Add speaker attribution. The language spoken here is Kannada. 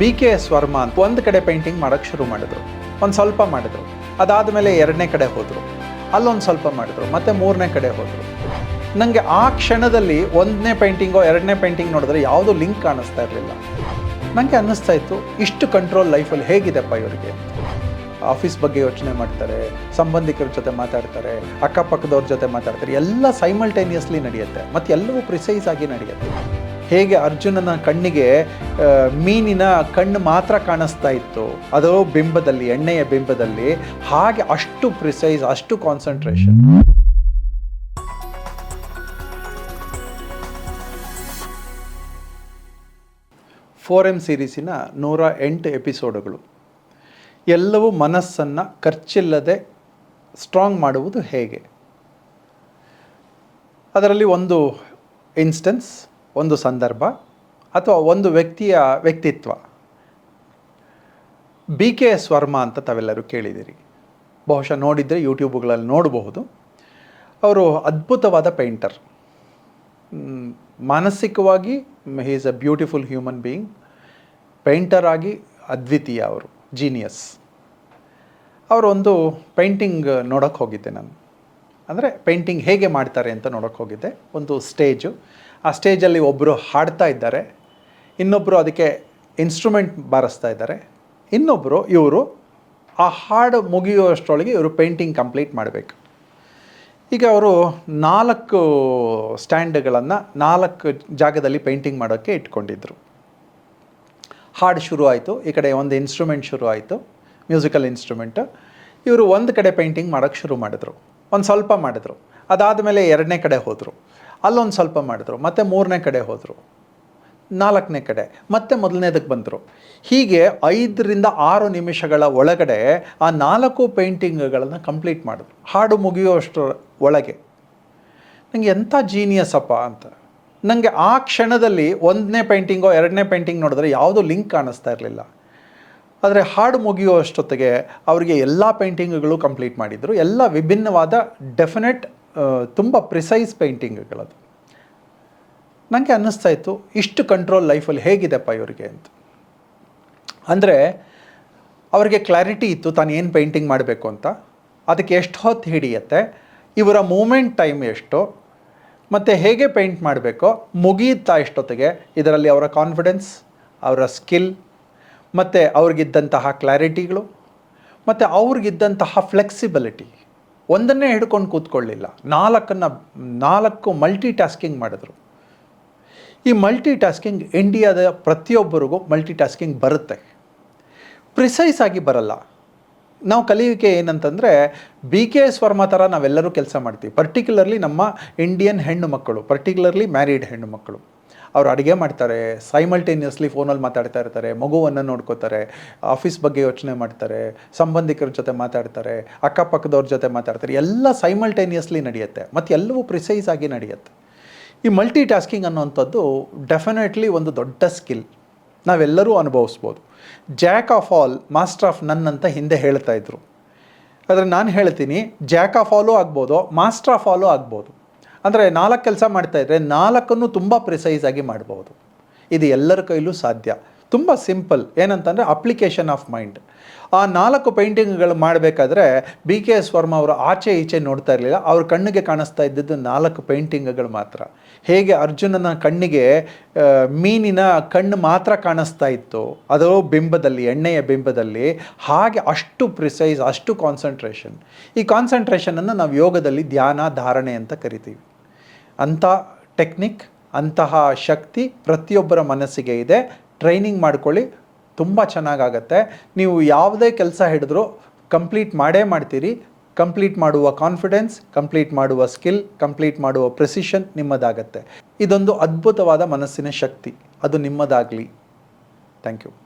Speaker 1: ಬಿ ಕೆ ಎಸ್ ವರ್ಮಾ ಅಂತ ಒಂದು ಕಡೆ ಪೇಂಟಿಂಗ್ ಮಾಡೋಕ್ಕೆ ಶುರು ಮಾಡಿದ್ರು. ಒಂದು ಸ್ವಲ್ಪ ಮಾಡಿದ್ರು. ಅದಾದ ಮೇಲೆ ಎರಡನೇ ಕಡೆ ಹೋದರು. ಅಲ್ಲೊಂದು ಸ್ವಲ್ಪ ಮಾಡಿದ್ರು, ಮತ್ತೆ ಮೂರನೇ ಕಡೆ ಹೋದರು. ನನಗೆ ಆ ಕ್ಷಣದಲ್ಲಿ ಒಂದನೇ ಪೇಂಟಿಂಗೋ ಎರಡನೇ ಪೇಂಟಿಂಗ್ ನೋಡಿದ್ರೆ ಯಾವುದೂ ಲಿಂಕ್ ಕಾಣಿಸ್ತಾ ಇರಲಿಲ್ಲ. ನನಗೆ ಅನ್ನಿಸ್ತಾ ಇತ್ತು, ಇಷ್ಟು ಕಂಟ್ರೋಲ್ ಲೈಫಲ್ಲಿ ಹೇಗಿದೆಪ್ಪ ಇವರಿಗೆ? ಆಫೀಸ್ ಬಗ್ಗೆ ಯೋಚನೆ ಮಾಡ್ತಾರೆ, ಸಂಬಂಧಿಕರ ಜೊತೆ ಮಾತಾಡ್ತಾರೆ, ಅಕ್ಕಪಕ್ಕದವ್ರ ಜೊತೆ ಮಾತಾಡ್ತಾರೆ, ಎಲ್ಲ ಸೈಮಲ್ಟೇನಿಯಸ್ಲಿ ನಡೆಯುತ್ತೆ ಮತ್ತು ಎಲ್ಲವೂ ಪ್ರಿಸೈಸ್ ಆಗಿ ನಡೆಯುತ್ತೆ. ಹೇಗೆ ಅರ್ಜುನನ ಕಣ್ಣಿಗೆ ಮೀನಿನ ಕಣ್ಣು ಮಾತ್ರ ಕಾಣಿಸ್ತಾ ಇತ್ತು. ಅದು ಬಿಂಬದಲ್ಲಿ, ಎಣ್ಣೆಯ ಬಿಂಬದಲ್ಲಿ, ಹಾಗೆ ಅಷ್ಟು ಪ್ರಿಸೈಸ್ ಅಷ್ಟು ಕಾನ್ಸಂಟ್ರೇಷನ್ ಫೋರ್ ಎಂ ಸೀರೀಸಿನ ನೂರ ಎಂಟು ಎಪಿಸೋಡುಗಳು. ಎಲ್ಲವೂ ಮನಸ್ಸನ್ನು ಖರ್ಚಿಲ್ಲದೆ ಸ್ಟ್ರಾಂಗ್ ಮಾಡುವುದು ಹೇಗೆ? ಅದರಲ್ಲಿ ಒಂದು ಇನ್ಸ್ಟೆನ್ಸ್ ಒಂದು ಸಂದರ್ಭ ಅಥವಾ ಒಂದು ವ್ಯಕ್ತಿಯ ವ್ಯಕ್ತಿತ್ವ. ಬಿ ಕೆ ಎಸ್ ವರ್ಮಾ ಅಂತ ತಾವೆಲ್ಲರೂ ಕೇಳಿದ್ದೀರಿ. ಬಹುಶಃ ನೋಡಿದರೆ ಯೂಟ್ಯೂಬ್ಗಳಲ್ಲಿ ನೋಡಬಹುದು. ಅವರು ಅದ್ಭುತವಾದ ಪೇಂಟರ್. ಮಾನಸಿಕವಾಗಿ is a beautiful human being. Painter ಆಗಿ ಅದ್ವಿತೀಯ ಅವರು, ಜೀನಿಯಸ್. ಅವರೊಂದು ಪೇಂಟಿಂಗ್ ನೋಡೋಕ್ಕೆ ಹೋಗಿದ್ದೆ ನಾನು. ಅಂದರೆ ಪೇಂಟಿಂಗ್ ಹೇಗೆ ಮಾಡ್ತಾರೆ ಅಂತ ನೋಡೋಕೆ ಹೋಗಿದ್ದೆ. ಒಂದು ಸ್ಟೇಜು ಆ ಸ್ಟೇಜಲ್ಲಿ ಒಬ್ಬರು ಹಾಡ್ತಾ ಇದ್ದಾರೆ. ಇನ್ನೊಬ್ಬರು ಅದಕ್ಕೆ ಇನ್ಸ್ಟ್ರೂಮೆಂಟ್ ಬಾರಿಸ್ತಾ ಇದ್ದಾರೆ. ಇನ್ನೊಬ್ಬರು ಇವರು ಆ ಹಾಡು ಮುಗಿಯುವಷ್ಟರೊಳಗೆ ಇವರು ಪೇಂಟಿಂಗ್ ಕಂಪ್ಲೀಟ್ ಮಾಡಬೇಕು. ಈಗ ಅವರು ನಾಲ್ಕು ಸ್ಟ್ಯಾಂಡ್ಗಳನ್ನು ನಾಲ್ಕು ಜಾಗದಲ್ಲಿ ಪೇಂಟಿಂಗ್ ಮಾಡೋಕ್ಕೆ ಇಟ್ಕೊಂಡಿದ್ರು. ಹಾಡು ಶುರು ಆಯಿತು. ಈ ಕಡೆ ಒಂದು ಇನ್ಸ್ಟ್ರೂಮೆಂಟ್ ಶುರು ಆಯಿತು. ಮ್ಯೂಸಿಕಲ್ ಇನ್ಸ್ಟ್ರೂಮೆಂಟು ಇವರು ಒಂದು ಕಡೆ ಪೇಂಟಿಂಗ್ ಮಾಡೋಕ್ಕೆ ಶುರು ಮಾಡಿದ್ರು. ಒಂದು ಸ್ವಲ್ಪ ಮಾಡಿದರು. ಅದಾದ ಮೇಲೆ ಎರಡನೇ ಕಡೆ ಹೋದರು. ಅಲ್ಲೊಂದು ಸ್ವಲ್ಪ ಮಾಡಿದ್ರು, ಮತ್ತು ಮೂರನೇ ಕಡೆ ಹೋದರು. ನಾಲ್ಕನೇ ಕಡೆ, ಮತ್ತೆ ಮೊದಲನೇದಕ್ಕೆ ಬಂದರು. ಹೀಗೆ ಐದರಿಂದ ಆರು ನಿಮಿಷಗಳ ಒಳಗಡೆ ಆ ನಾಲ್ಕು ಪೇಂಟಿಂಗ್ಗಳನ್ನು ಕಂಪ್ಲೀಟ್ ಮಾಡಿದ್ರು. ಹಾಡು ಮುಗಿಯುವಷ್ಟರ ಒಳಗೆ. ನನಗೆ ಎಂಥ ಜೀನಿಯಸ್ ಅಪ್ಪ ಅಂತ. ನನಗೆ ಆ ಕ್ಷಣದಲ್ಲಿ ಒಂದನೇ ಪೇಂಟಿಂಗೋ ಎರಡನೇ ಪೇಂಟಿಂಗ್ ನೋಡಿದ್ರೆ ಯಾವುದೂ ಲಿಂಕ್ ಕಾಣಿಸ್ತಾ ಇರಲಿಲ್ಲ. ಆದರೆ ಹಾಡು ಮುಗಿಯುವಷ್ಟೊತ್ತಿಗೆ ಅವರಿಗೆ ಎಲ್ಲ ಪೇಂಟಿಂಗ್ಗಳು ಕಂಪ್ಲೀಟ್ ಮಾಡಿದರು. ಎಲ್ಲ ವಿಭಿನ್ನವಾದ ಡೆಫಿನೆಟ್ ತುಂಬ ಪ್ರಿಸೈಸ್ ಪೇಂಟಿಂಗ್ಗಳದು. ನನಗೆ ಅನ್ನಿಸ್ತಾ ಇತ್ತು, ಇಷ್ಟು ಕಂಟ್ರೋಲ್ ಲೈಫಲ್ಲಿ ಹೇಗಿದೆಪ್ಪ ಇವರಿಗೆ ಅಂತ. ಅಂದರೆ ಅವರಿಗೆ ಕ್ಲಾರಿಟಿ ಇತ್ತು, ತಾನು ಏನು ಪೇಂಟಿಂಗ್ ಮಾಡಬೇಕು ಅಂತ. ಅದಕ್ಕೆ ಎಷ್ಟು ಹೊತ್ತು ಹಿಡಿಯುತ್ತೆ, ಇವರ ಮೂಮೆಂಟ್ ಟೈಮ್ ಎಷ್ಟು, ಮತ್ತು ಹೇಗೆ ಪೇಂಟ್ ಮಾಡಬೇಕೋ ಮುಗಿಯುತ್ತಾ ಇಷ್ಟೊತ್ತಿಗೆ ಇದರಲ್ಲಿ ಅವರ ಕಾನ್ಫಿಡೆನ್ಸ್, ಅವರ ಸ್ಕಿಲ್ ಮತ್ತು ಅವ್ರಿಗಿದ್ದಂತಹ ಕ್ಲಾರಿಟಿಗಳು, ಮತ್ತು ಅವ್ರಿಗಿದ್ದಂತಹ ಫ್ಲೆಕ್ಸಿಬಿಲಿಟಿ. ಒಂದನ್ನೇ ಹಿಡ್ಕೊಂಡು ಕೂತ್ಕೊಳ್ಳಿಲ್ಲ. ನಾಲ್ಕನ್ನು, ನಾಲ್ಕು ಮಲ್ಟಿ ಟಾಸ್ಕಿಂಗ್ ಮಾಡಿದ್ರು. ಈ ಮಲ್ಟಿ ಟಾಸ್ಕಿಂಗ್ ಇಂಡಿಯಾದ ಪ್ರತಿಯೊಬ್ಬರಿಗೂ ಮಲ್ಟಿ ಟಾಸ್ಕಿಂಗ್ ಬರುತ್ತೆ. ಪ್ರಿಸೈಸ್ ಆಗಿ ಬರಲ್ಲ. ನಾವು ಕಲಿಯುವಿಕೆ ಏನಂತಂದರೆ ಬಿ ಕೆ ಎಸ್ ವರ್ಮಾ ಥರ ನಾವೆಲ್ಲರೂ ಕೆಲಸ ಮಾಡ್ತೀವಿ. ಪರ್ಟಿಕ್ಯುಲರ್ಲಿ ನಮ್ಮ ಇಂಡಿಯನ್ ಹೆಣ್ಣು ಮಕ್ಕಳು ಪರ್ಟಿಕ್ಯುಲರ್ಲಿ ಮ್ಯಾರಿಡ್ ಹೆಣ್ಣು ಮಕ್ಕಳು. ಅವ್ರು ಅಡುಗೆ ಮಾಡ್ತಾರೆ ಸೈಮಲ್ಟೇನಿಯಸ್ಲಿ ಫೋನಲ್ಲಿ ಮಾತಾಡ್ತಾ ಇರ್ತಾರೆ, ಮಗುವನ್ನು ನೋಡ್ಕೋತಾರೆ ಆಫೀಸ್ ಬಗ್ಗೆ ಯೋಚನೆ ಮಾಡ್ತಾರೆ, ಸಂಬಂಧಿಕರ ಜೊತೆ ಮಾತಾಡ್ತಾರೆ, ಅಕ್ಕಪಕ್ಕದವ್ರ ಜೊತೆ ಮಾತಾಡ್ತಾರೆ, ಎಲ್ಲ ಸೈಮಲ್ಟೇನಿಯಸ್ಲಿ ನಡೆಯುತ್ತೆ. ಮತ್ತು ಎಲ್ಲವೂ ಪ್ರಿಸೈಸ್ ಆಗಿ ನಡೆಯುತ್ತೆ. ಈ ಮಲ್ಟಿ ಟಾಸ್ಕಿಂಗ್ ಅನ್ನುವಂಥದ್ದು ಡೆಫಿನೆಟ್ಲಿ ಒಂದು ದೊಡ್ಡ ಸ್ಕಿಲ್ ನಾವೆಲ್ಲರೂ ಅನುಭವಿಸ್ಬೋದು. Jack of all master of none ಅಂತ ಹಿಂದೆ ಹೇಳ್ತಾ ಇದ್ರು. ಆದರೆ ನಾನು ಹೇಳ್ತೀನಿ ಜಾಕ್ ಆಫ್ ಆಲೂ ಆಗ್ಬೋದು ಮಾಸ್ಟರ್ ಆಫ್ ಆಲೂ ಆಗ್ಬೋದು. ಅಂದರೆ ನಾಲ್ಕು ಕೆಲಸ ಮಾಡ್ತಾ ಇದ್ರೆ ನಾಲ್ಕನ್ನು ತುಂಬ ಪ್ರಿಸೈಸ್ ಆಗಿ ಮಾಡ್ಬೋದು ಇದು ಎಲ್ಲರ ಕೈಲೂ ಸಾಧ್ಯ. ತುಂಬ ಸಿಂಪಲ್ ಏನಂತಂದರೆ ಅಪ್ಲಿಕೇಶನ್ ಆಫ್ ಮೈಂಡ್ ಆ ನಾಲ್ಕು ಪೇಂಟಿಂಗ್ಗಳು ಮಾಡಬೇಕಾದ್ರೆ ಬಿ ಕೆ ಎಸ್ ವರ್ಮಾ ಅವರು ಆಚೆ ಈಚೆ ನೋಡ್ತಾ ಇರಲಿಲ್ಲ. ಅವ್ರ ಕಣ್ಣಿಗೆ ಕಾಣಿಸ್ತಾ ಇದ್ದಿದ್ದು ನಾಲ್ಕು ಪೇಂಟಿಂಗ್ಗಳು ಮಾತ್ರ. ಹೇಗೆ ಅರ್ಜುನನ ಕಣ್ಣಿಗೆ ಮೀನಿನ ಕಣ್ಣು ಮಾತ್ರ ಕಾಣಿಸ್ತಾ ಇತ್ತು. ಅದು ಬಿಂಬದಲ್ಲಿ, ಎಣ್ಣೆಯ ಬಿಂಬದಲ್ಲಿ. ಹಾಗೆ ಅಷ್ಟು ಪ್ರಿಸೈಸ್ ಅಷ್ಟು ಕಾನ್ಸಂಟ್ರೇಷನ್ ಈ ಕಾನ್ಸಂಟ್ರೇಷನನ್ನು ನಾವು ಯೋಗದಲ್ಲಿ ಧ್ಯಾನ, ಧಾರಣೆ ಅಂತ ಕರಿತೀವಿ. ಅಂಥ ಟೆಕ್ನಿಕ್, ಅಂತಹ ಶಕ್ತಿ ಪ್ರತಿಯೊಬ್ಬರ ಮನಸ್ಸಿಗೆ ಇದೆ. ಟ್ರೈನಿಂಗ್ ಮಾಡ್ಕೊಳ್ಳಿ, ತುಂಬ ಚೆನ್ನಾಗಾಗತ್ತೆ. ನೀವು ಯಾವುದೇ ಕೆಲಸ ಹಿಡಿದ್ರೂ ಕಂಪ್ಲೀಟ್ ಮಾಡೇ ಮಾಡ್ತೀರಿ. ಕಂಪ್ಲೀಟ್ ಮಾಡುವ ಕಾನ್ಫಿಡೆನ್ಸ್, ಕಂಪ್ಲೀಟ್ ಮಾಡುವ ಸ್ಕಿಲ್, ಕಂಪ್ಲೀಟ್ ಮಾಡುವ ಪ್ರೆಸಿಷನ್ ನಿಮ್ಮದಾಗತ್ತೆ. ಇದೊಂದು ಅದ್ಭುತವಾದ ಮನಸ್ಸಿನ ಶಕ್ತಿ. ಅದು ನಿಮ್ಮದಾಗಲಿ. Thank you.